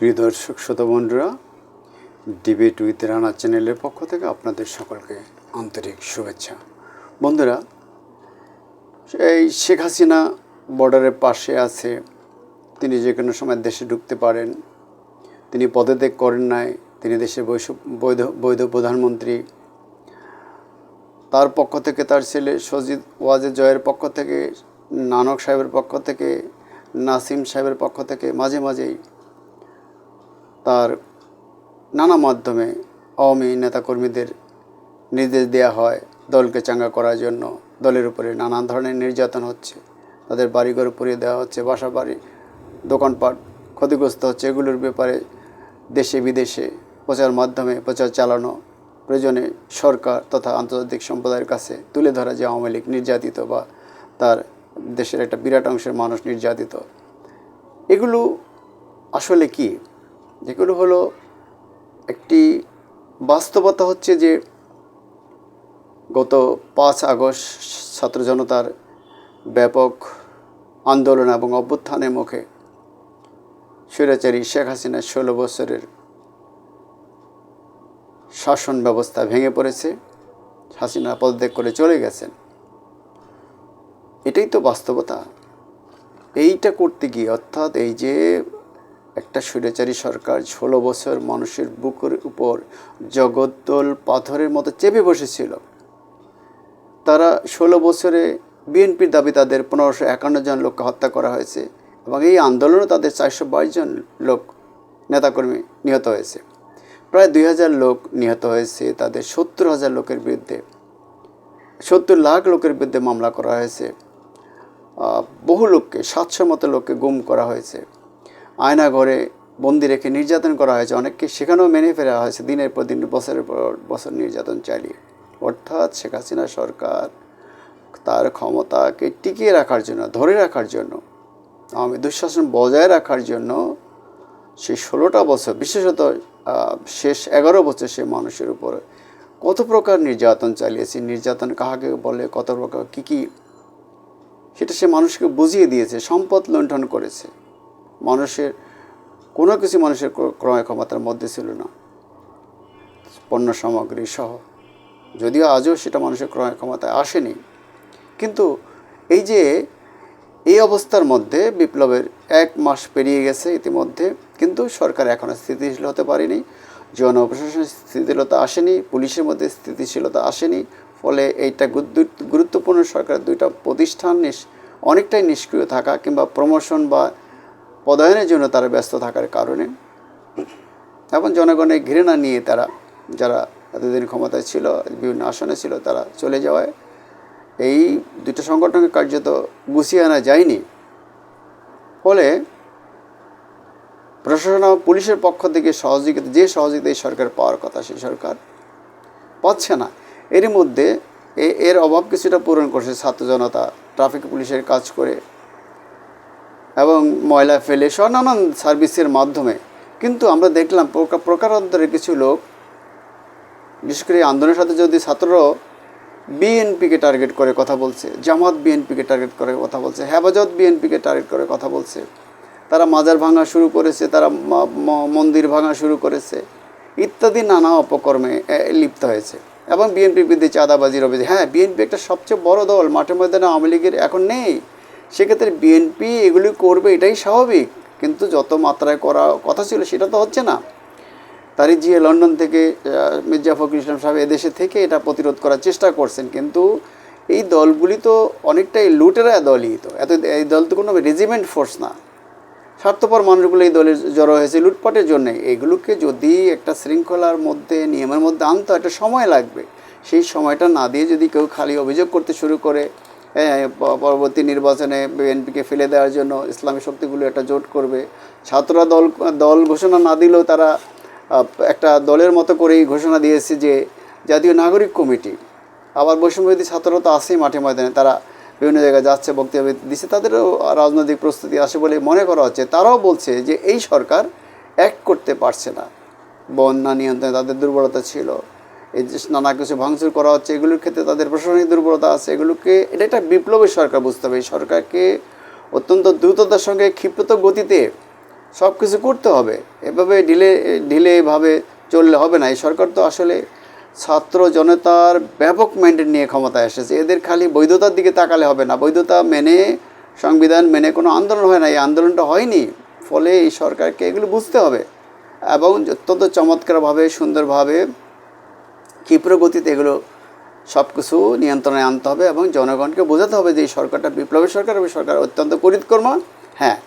প্রিয় দর্শক, শ্রোতা বন্ধুরা ডিবেট উইথ রানা চ্যানেলের পক্ষ থেকে আপনাদের সকলকে আন্তরিক শুভেচ্ছা। বন্ধুরা, এই শেখ হাসিনা বর্ডারের পাশে আছে, তিনি যে কোনো সময় দেশে ঢুকতে পারেন, তিনি পদত্যাগ করেন নাই, তিনি দেশের বৈশ, বৈধ বৈধ প্রধানমন্ত্রী। তার পক্ষ থেকে তার ছেলে সজিদ ওয়াজে জয়ের পক্ষ থেকে, নানক সাহেবের পক্ষ থেকে, নাসিম সাহেবের পক্ষ থেকে মাঝে মাঝেই তার নানা মাধ্যমে আওয়ামী নেতাকর্মীদের নির্দেশ দেওয়া হয় দলকে চাঙ্গা করার জন্য। দলের উপরে নানান ধরনের নির্যাতন হচ্ছে। তাদের বাড়িঘর পুড়িয়ে দেওয়া হচ্ছে বাসা বাড়ি দোকানপাট ক্ষতিগ্রস্ত হচ্ছে। এগুলোর ব্যাপারে দেশে বিদেশে প্রচার মাধ্যমে প্রচার চালানো প্রয়োজনে সরকার তথা আন্তর্জাতিক সম্প্রদায়ের কাছে তুলে ধরা যে আওয়ামী লীগ নির্যাতিত বা তার দেশের একটা বিরাট অংশের মানুষ নির্যাতিত। এগুলো আসলে কি? যেগুলো হলো একটি বাস্তবতা হচ্ছে যে গত পাঁচ আগস্ট ছাত্র জনতার ব্যাপক আন্দোলন এবং অভ্যুত্থানের মুখে স্বৈরাচারী শেখ হাসিনার ষোলো বছরের শাসন ব্যবস্থা ভেঙে পড়েছে, হাসিনা পদত্যাগ করে চলে গেছেন। এটাই তো বাস্তবতা। এইটা করতে গিয়ে অর্থাৎ এই যে একটা স্বৈরাচারী সরকার ষোলো বছর মানুষের বুকের উপর জগদ্দল পাথরের মতো চেপে বসেছিল। তারা ষোলো বছরে বিএনপির দাবি তাদের পনেরোশো একান্ন জন লোককে হত্যা করা হয়েছে এবং এই আন্দোলনে তাদের চারশো বাইশ জন লোক নেতাকর্মী নিহত হয়েছে। প্রায় দুই হাজার লোক নিহত হয়েছে তাদের সত্তর হাজার লোকের বিরুদ্ধে। সত্তর লাখ লোকের বিরুদ্ধে মামলা করা হয়েছে। বহু লোককে, সাতশো মতো লোককে গুম করা হয়েছে। আয়না ঘরে বন্দি রেখে নির্যাতন করা হয়েছে। অনেককে সেখানেও মেনে ফেরা হয়েছে। দিনের পর দিন, বছরের পর বছর নির্যাতন চালিয়ে। অর্থাৎ শেখ হাসিনা সরকার তার ক্ষমতাকে টিকিয়ে রাখার জন্য, ধরে রাখার জন্য আমি দুঃশাসন বজায় রাখার জন্য সে ষোলোটা বছর, বিশেষত শেষ এগারো বছর সে মানুষের উপর কত প্রকার নির্যাতন চালিয়েছে, নির্যাতন কাহাকে বলে, কত প্রকার, কী কী, সেটা সে মানুষকে বুঝিয়ে দিয়েছে, সম্পদ লুণ্ঠন করেছে। মানুষের, কোনো কিছু মানুষের ক্র- ক্রয় ক্ষমতার মধ্যে ছিল না। পণ্য সামগ্রী সহ। যদিও আজও সেটা মানুষের ক্রয় ক্ষমতায় আসেনি। কিন্তু এই যে, এই অবস্থার মধ্যে বিপ্লবের এক মাস পেরিয়ে গেছে ইতিমধ্যে, কিন্তু সরকার এখনও স্থিতিশীল হতে পারেনি। জনপ্রশাসনের স্থিতিশীলতা আসেনি, পুলিশের মধ্যে স্থিতিশীলতা আসেনি, ফলে এইটা গুরুত্ব- গুরুত্বপূর্ণ সরকারের দুইটা প্রতিষ্ঠান অনেকটাই নিষ্ক্রিয় থাকা কিংবা প্রমোশন বা পদায়নের জন্য তারা ব্যস্ত থাকার কারণে এখন জনগণের ঘৃণা নিয়ে তারা, যারা এতদিন ক্ষমতায় ছিল, বিভিন্ন আসনে ছিল, তারা চলে যাওয়ায় এই দুটো সংগঠনকে কার্যত গুছিয়ে আনা যায়নি। ফলে প্রশাসন ও পুলিশের পক্ষ থেকে সহযোগিতা, যে সহযোগিতা এই সরকার পাওয়ার কথা সেই সরকার পাচ্ছে না। এর মধ্যে এর অভাব কিছুটা পূরণ করছে ছাত্র জনতা, ট্রাফিক পুলিশের কাজ করে এবং ময়লা ফেলে সহ নানান সার্ভিসের মাধ্যমে। কিন্তু আমরা দেখলাম প্রকা- প্রকারান্তরে কিছু লোক, বিশেষ করে আন্দোলনের সাথে যদি ছাত্ররাও বিএনপিকে টার্গেট করে কথা বলছে, জামাত বিএনপিকে টার্গেট করে কথা বলছে, হেফাজত বিএনপিকে টার্গেট করে কথা বলছে, তারা মাজার ভাঙা শুরু করেছে, তারা মন্দির ভাঙা শুরু করেছে, ইত্যাদি নানা অপকর্মে লিপ্ত হয়েছে। এবং বিএনপির বিরুদ্ধে চাঁদাবাজির অভিযোগ। হ্যাঁ বিএনপি একটা সবচেয়ে বড় দল, মাঠে ময়দানে আওয়ামী লীগের এখন নেই। সেক্ষেত্রে বিএনপি এগুলি করবে, এটাই স্বাভাবিক। কিন্তু যত মাত্রায় করা কথা ছিল সেটা তো হচ্ছে না। তারই জিয়ে লন্ডন থেকে মির্জা ফখরুল ইসলাম সাহেব এদেশে থেকে এটা প্রতিরোধ করার চেষ্টা করছেন। কিন্তু এই দলগুলি তো অনেকটাই লুটেরা দলই তো। এত, এই দল তো কোনো রেজিমেন্ট ফোর্স না। স্বার্থপর মানুষগুলো এই দলের জড়ো হয়েছে লুটপাটের জন্যে। এগুলোকে যদি একটা শৃঙ্খলার মধ্যে, নিয়মের মধ্যে আনতে একটা সময় লাগবে। সেই সময়টা না দিয়ে যদি কেউ খালি অভিযোগ করতে শুরু করে পরবর্তী নির্বাচনে বিএনপিকে ফেলে দেওয়ার জন্য ইসলামী শক্তিগুলো একটা জোট করবে। ছাত্ররা দল দল ঘোষণা না দিলেও তারা একটা দলের মতো করেই ঘোষণা দিয়েছে যে জাতীয় নাগরিক কমিটি। আবার বৈষম্যবিধি ছাত্ররা তো আছেই মাঠে ময়দানে, তারা বিভিন্ন জায়গায় যাচ্ছে, বক্তব্য দিচ্ছে, তাদেরও রাজনৈতিক প্রস্তুতি আসে বলে মনে করা হচ্ছে। তারাও বলছে যে এই সরকার এক করতে পারছে না। বন্যা নিয়ন্ত্রণে তাদের দুর্বলতা ছিল। এই যে নানা কিছু ভাঙচুর করা হচ্ছে, এগুলোর ক্ষেত্রে তাদের প্রশাসনিক দুর্বলতা আছে, এগুলোকে, এটা একটা বিপ্লবী সরকার, বুঝতে হবে। এই সরকারকে অত্যন্ত দ্রুততার সঙ্গে, ক্ষিপ্রত গতিতে সব কিছু করতে হবে। এভাবে ঢিলে ঢিলেভাবে চললে হবে না। এই সরকার তো আসলে ছাত্র জনতার ব্যাপক ম্যান্ডেট নিয়ে ক্ষমতায় এসেছে। এদের খালি বৈধতার দিকে তাকালে হবে না। বৈধতা মেনে, সংবিধান মেনে কোনো আন্দোলন হয় না। এই আন্দোলনটা হয়নি। ফলে এই সরকারকে এগুলো বুঝতে হবে। এবং অত্যন্ত চমৎকারভাবে, সুন্দরভাবে ক্ষিপ্র গতিতে এগুলো সব কিছু নিয়ন্ত্রণে আনতে হবে এবং জনগণকে বোঝাতে হবে যে এই সরকারটা বিপ্লবী সরকার এবং সরকার অত্যন্ত করিতকর্মা। হ্যাঁ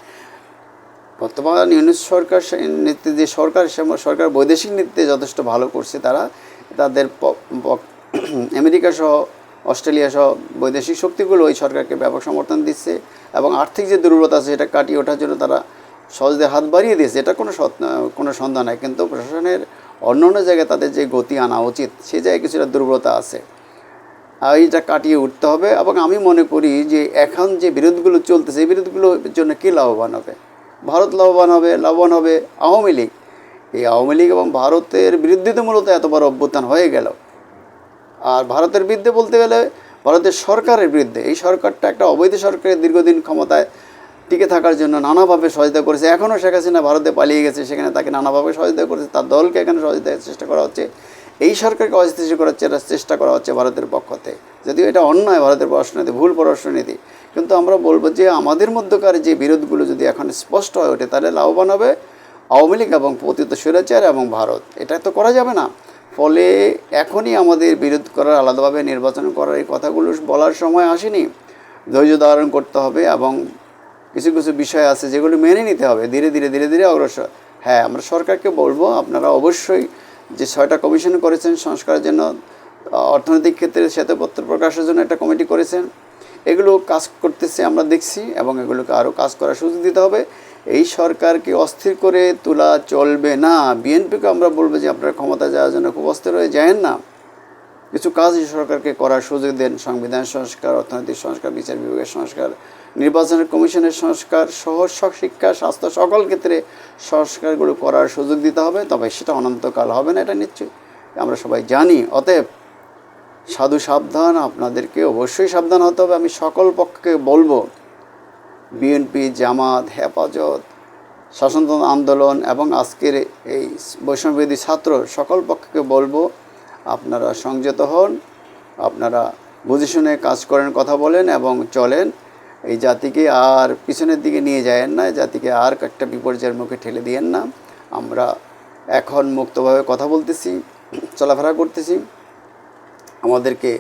বর্তমান ইউনিট সরকার সে নীতিতে যে সরকার, সে সরকার বৈদেশিক নীতিতে যথেষ্ট ভালো করছে তারা। তাদের আমেরিকা সহ অস্ট্রেলিয়া সহ বৈদেশিক শক্তিগুলো ওই সরকারকে ব্যাপক সমর্থন দিচ্ছে এবং আর্থিক যে দুর্বলতা আছে সেটা কাটিয়ে ওঠার জন্য তারা সহজে হাত বাড়িয়ে দিয়েছে। এটা কোনো কোনো সন্দেহ নাই। কিন্তু প্রশাসনের অন্য অন্য জায়গায় তাদের যে গতি আনা উচিত সেই জায়গায় কিছুটা দুর্বলতা আছে। আর এইটা কাটিয়ে উঠতে হবে এবং আমি মনে করি যে এখন যে বিরোধগুলো চলতেছে, এই বিরোধগুলোর জন্য কী লাভবান হবে? ভারত লাভবান হবে লাভবান হবে আওয়ামী লীগ। এই আওয়ামী লীগ এবং ভারতের বিরুদ্ধে তো মূলত এত বড় অভ্যুত্থান হয়ে গেল। আর ভারতের বিরুদ্ধে বলতে গেলে, ভারতের সরকারের বিরুদ্ধে, এই সরকারটা একটা অবৈধ সরকারের দীর্ঘদিন ক্ষমতায় টিকে থাকার জন্য নানাভাবে সহযোগিতা করেছে। এখনও শেখ হাসিনা ভারতে পালিয়ে গেছে, সেখানে তাকে নানাভাবে সহযোগিতা করেছে, তার দলকে এখানে সহযোগিতার চেষ্টা করা হচ্ছে। এই সরকারকে অস্থিতিশীল করার চেষ্টা করা হচ্ছে ভারতের পক্ষ থেকে। যদিও এটা অন্যায়, ভারতের পররাষ্ট্রনীতি ভুল পররাষ্ট্রনীতি কিন্তু আমরা বলব যে আমাদের মধ্যকার যে বিরোধগুলো যদি এখন স্পষ্ট হয়ে ওঠে, তাহলে লাভবান হবে আওয়ামী লীগ এবং পতিত স্বৈরাচার এবং ভারত। এটা তো করা যাবে না। ফলে এখনই আমাদের বিরোধ করার, আলাদাভাবে নির্বাচন করার এই কথাগুলো বলার সময় আসেনি। ধৈর্য ধারণ করতে হবে এবং কিছু কিছু বিষয় আছে যেগুলো মেনে নিতে হবে, ধীরে ধীরে ধীরে ধীরে অগ্রসর। হ্যাঁ আমরা সরকারকে বলব, আপনারা অবশ্যই যে ছয়টা কমিশন করেছেন সংস্কারের জন্য, অর্থনৈতিক ক্ষেত্রে শ্বেতপত্র প্রকাশের জন্য একটা কমিটি করেছেন। এগুলো কাজ করতেছে, আমরা দেখছি, এবং এগুলোকে আরও কাজ করার সুযোগ দিতে হবে। এই সরকারকে অস্থির করে তোলা চলবে না। বিএনপিকে আমরা বলব যে, আপনারা ক্ষমতা যাওয়ার জন্য খুব অস্থির হয়ে যায়েন না। কিছু কাজ সরকারকে করার সুযোগ দেন, সংবিধান সংস্কার, অর্থনৈতিক সংস্কার, বিচার বিভাগের সংস্কার নির্বাচনের কমিশনের সংস্কার সহ শিক্ষা, স্বাস্থ্য, সকল ক্ষেত্রে সংস্কারগুলো করার সুযোগ দিতে হবে, তবে সেটা অনন্তকাল হবে না, এটা নিশ্চয়ই। আমরা সবাই জানি, অতএব সাধু সাবধান, আপনাদেরকে অবশ্যই সাবধান হতে হবে। আমি সকল পক্ষকে বলব, বিএনপি, জামাত, হেফাজত, শাসনতন্ত্র আন্দোলন এবং আজকের এই বৈষম্যবিধি ছাত্র সকল পক্ষকে বলব, আপনারা সংযত হন, আপনারা বুঝে শুনে কাজ করেন, কথা বলেন এবং চলেন। এই জাতিকে আর পিছনের দিকে নিয়ে যায়েন না, জাতিকে আর একটা বিপর্যয়ের মুখে ঠেলে দিয়েন না। আমরা এখন মুক্তভাবে কথা বলতেছি, চলাফেরা করতেছি। আমাদেরকে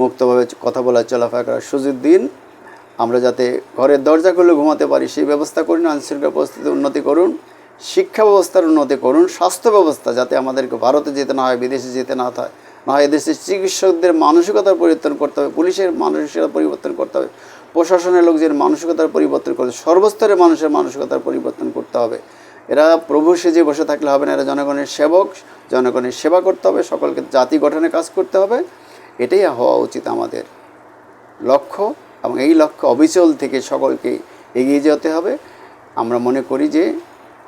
মুক্তভাবে কথা বলার, চলাফেরা করার সুযোগ দিন। আমরা যাতে ঘরের দরজা খুলে ঘুমাতে পারি, সেই ব্যবস্থা করুন, আইনশৃঙ্খলা পরিস্থিতি উন্নতি করুন, শিক্ষা ব্যবস্থার উন্নতি করুন, স্বাস্থ্য ব্যবস্থা যাতে আমাদেরকে ভারতে যেতে না হয়, বিদেশে যেতে না হয় না হয় এদেশের চিকিৎসকদের মানসিকতার পরিবর্তন করতে হবে, পুলিশের মানসিকতা পরিবর্তন করতে হবে। প্রশাসনের লোকদের মানসিকতার পরিবর্তন করতে হবে সর্বস্তরের মানুষের মানসিকতার পরিবর্তন করতে হবে। এরা প্রভু সেজে বসে থাকলে হবে না, এরা জনগণের সেবক, জনগণের সেবা করতে হবে, সকলকে জাতি গঠনে কাজ করতে হবে। এটাই হওয়া উচিত আমাদের লক্ষ্য এবং এই লক্ষ্য অবিচল থেকে সকলকে এগিয়ে যেতে হবে। আমরা মনে করি যে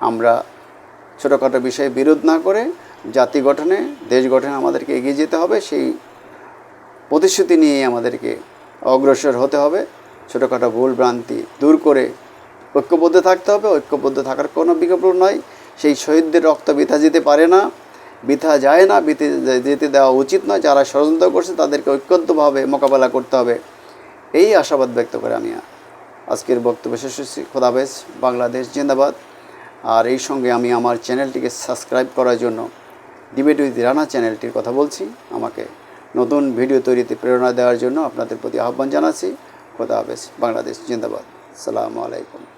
আমরা ছোটোখাটো বিষয়ে বিরোধ না করে জাতি গঠনে, দেশ গঠনে আমাদেরকে এগিয়ে যেতে হবে। সেই প্রতিশ্রুতি নিয়ে আমাদেরকে অগ্রসর হতে হবে। ছোটোখাটো ভুল ভ্রান্তি দূর করে ঐক্যবদ্ধ থাকতে হবে, ঐক্যবদ্ধ থাকার কোনো বিকল্প নয় সেই শহীদদের রক্ত বৃথা যেতে পারে না, বৃথা যায় না, বৃথে যেতে দেওয়া উচিত নয়। যারা ষড়যন্ত্র করছে, তাদেরকে ঐক্যবদ্ধভাবে মোকাবেলা করতে হবে। এই আশাবাদ ব্যক্ত করে আমি আজকের বক্তব্য শেষ করছি। খোদাবেজ বাংলাদেশ জিন্দাবাদ। আর এই সঙ্গে আমি আমার চ্যানেলটিকে সাবস্ক্রাইব করার জন্য ডিবেট উইথ রানা চ্যানেলটির কথা বলছি। আমাকে নতুন ভিডিও তৈরিতে প্রেরণা দেওয়ার জন্য আপনাদের প্রতি আহ্বান জানাচ্ছি। খোদা হাফেজ বাংলাদেশ জিন্দাবাদ। সালামু আলাইকুম।